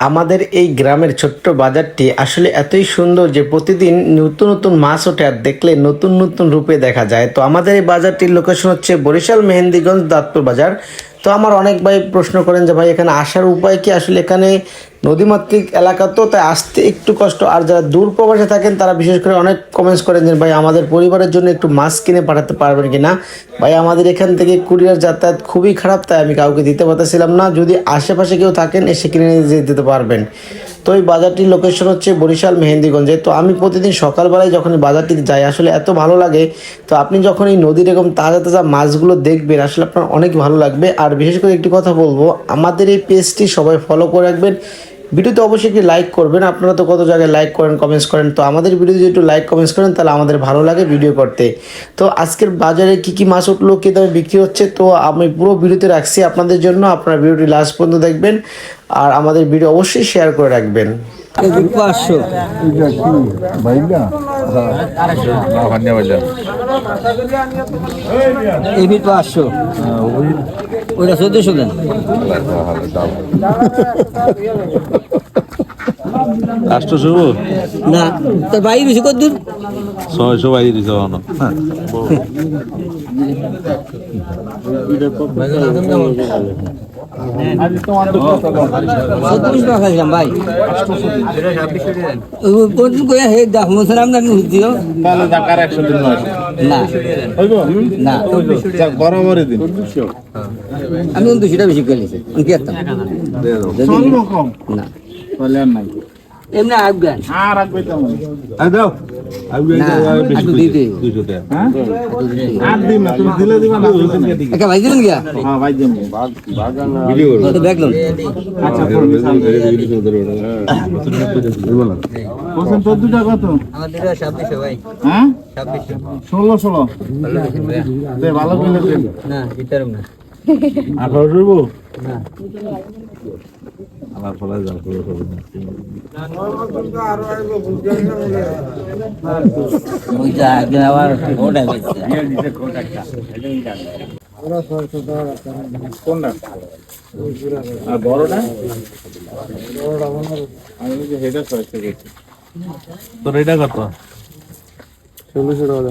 আমাদের এই গ্রামের ছোট্ট বাজারটি আসলে এতই সুন্দর যে প্রতিদিন নতুন নতুন মাছ ওঠে আর দেখলে নতুন নতুন রূপে দেখা যায়। তো আমাদের এই বাজারটির লোকেশন হচ্ছে বরিশাল মেহেন্দিগঞ্জ দাঁতপুর বাজার। তো আমার অনেক ভাই প্রশ্ন করেন যে, ভাই, এখানে আসার উপায় কি? আসলে এখানে নদীমাতৃক এলাকা তো, তাই আসতে একটু কষ্ট। আর যারা দূর প্রবাসে থাকেন, তারা বিশেষ করে অনেক কমেন্টস করেন যে, ভাই, আমাদের পরিবারের জন্য একটু মাছ কিনে পাঠাতে পারবেন কি না? ভাই, আমাদের এখান থেকে কুরিয়ার যাতায়াত খুবই খারাপ, তাই আমি কাউকে দিতে পারতেছিলাম না। যদি আশেপাশে কেউ থাকেন, এসে কিনে নিয়ে যেতে দিতে পারবেন। তো এই বাজারটির লোকেশন হচ্ছে বরিশাল মেহেন্দিগঞ্জে। তো আমি প্রতিদিন সকালবেলায় যখন বাজারটিতে যাই, আসলে এত ভালো লাগে। তো আপনি যখন এই নদীর এরকম তাজা তাজা মাছগুলো দেখবেন, আসলে আপনার অনেক ভালো লাগবে। আর বিশেষ করে একটি কথা বলব, আমাদের এই পেজটি সবাই ফলো করে রাখবেন। ভিডিওতে অবশ্যই কি লাইক করবেন। আপনারা তো কত জায়গায় লাইক করেন কমেন্টস করেন, তো আমাদের ভিডিওতে যদি একটু লাইক কমেন্টস করেন, তাহলে আমাদের ভালো লাগে ভিডিও করতে। তো আজকের বাজারে কি কি মাছ উঠল, কী দামে বিক্রি হচ্ছে, তো আমি পুরো ভিডিওতে রাখছি। আপনাদের জন্য আপনারা ভিডিওটি লাস্ট পর্যন্ত দেখবেন, আর আমাদের ভিডিও অবশ্যই শেয়ার করে রাখবেন। পাঁচশো। ফিট পাঁচশো। ওই ওইটা চোদ্দশো দেন ভালো দাও আষ্ট শুভ না তার বাইরে বেশি কত দূর? ছয়শো বাইরে দিতে আমি উনত্রিশটা বেশি করে কম না এমনি আফগান। আর রাখবে তো দাও। হ্যাঁ? হ্যাঁ আচ্ছা হ্যাঁ। ষোলো ষোলো। ভালো করে না। আঠারো রুবো না। আমার ফলে ষোলো ষোলো ওইটা একদিন আবার ওটা আর বড়টা? আমি ছয়শো তোর এটা কত? ষোলোশো টাকা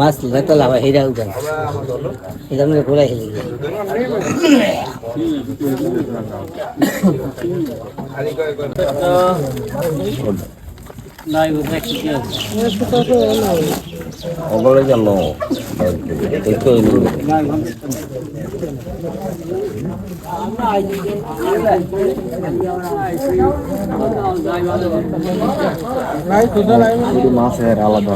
মাছ লেতা লাভা হেরা উঠান এটা মানে ঘোরা হেলে গিয়ে ওগুলো গেল। দেখতে হইলো মাছের আলাদা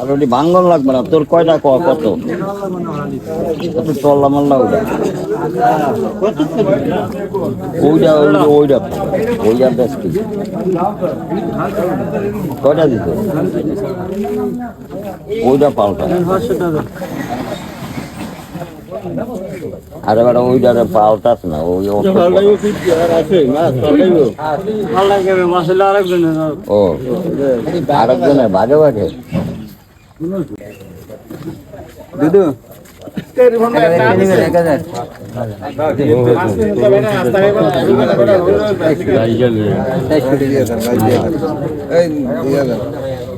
আর ওটি ভাঙ্গন লাগবে না, তোর কয়টা ক, কত? চল্লা মাল্লা ওইটা ওইটা ওইটা ওইটা বেশ কি। কয়টা দিত ওইটা পাল্টা। আরে বেটা ওইটারে পাল্টাস না ওই ও ও আরেকজনের ভাগে ভাগে দুদু। আমরা